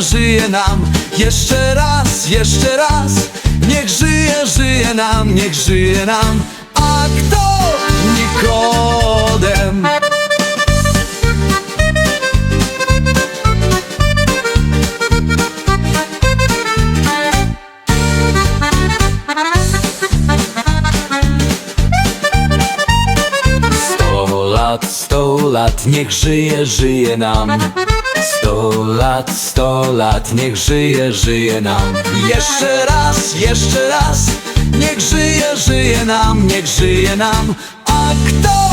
żyje nam. Jeszcze raz, jeszcze raz Niech żyje, żyje nam, niech żyje nam. A kto? Nikodem. Sto lat, sto lat, niech żyje, żyje nam Sto lat, sto lat, niech żyje, żyje nam Jeszcze raz, jeszcze raz Niech żyje, żyje nam, niech żyje nam A kto?